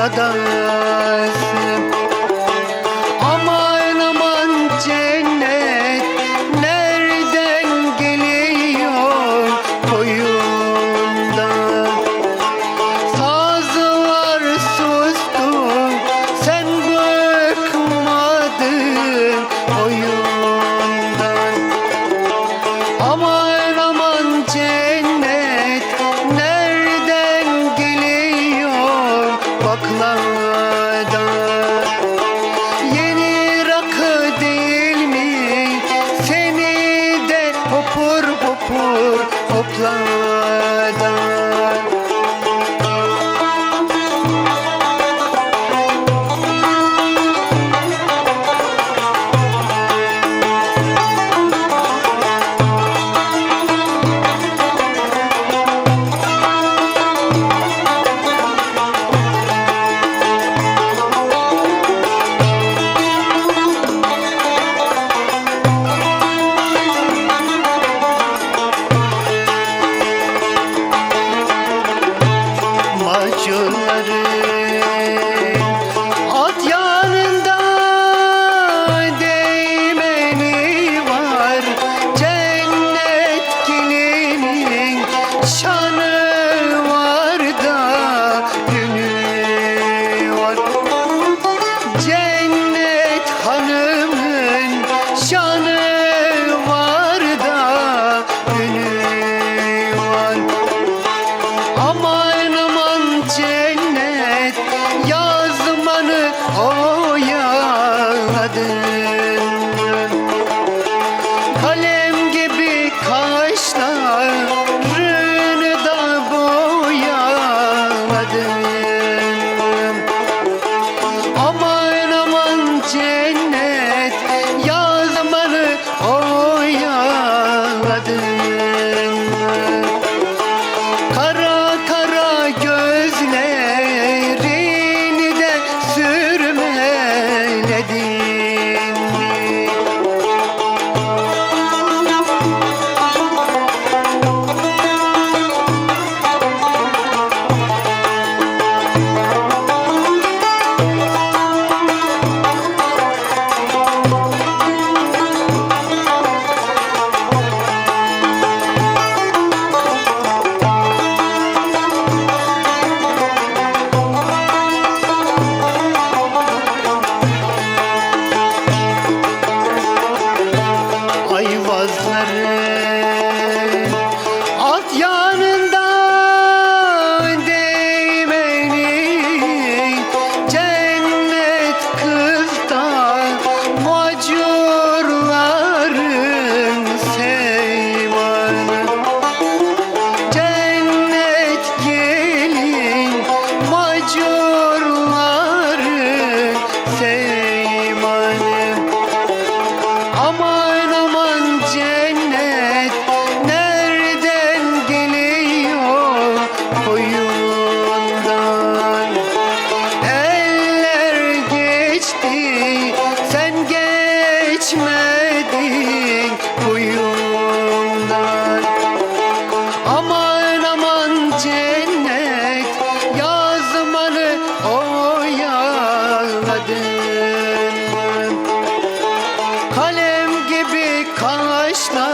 i sadas dudaklarda Yeni rakı değil mi? Seni de popur popur hoplada acıyorlar Seyman'ı Aman aman nereden geliyor koyundan? Eller geçti aşkla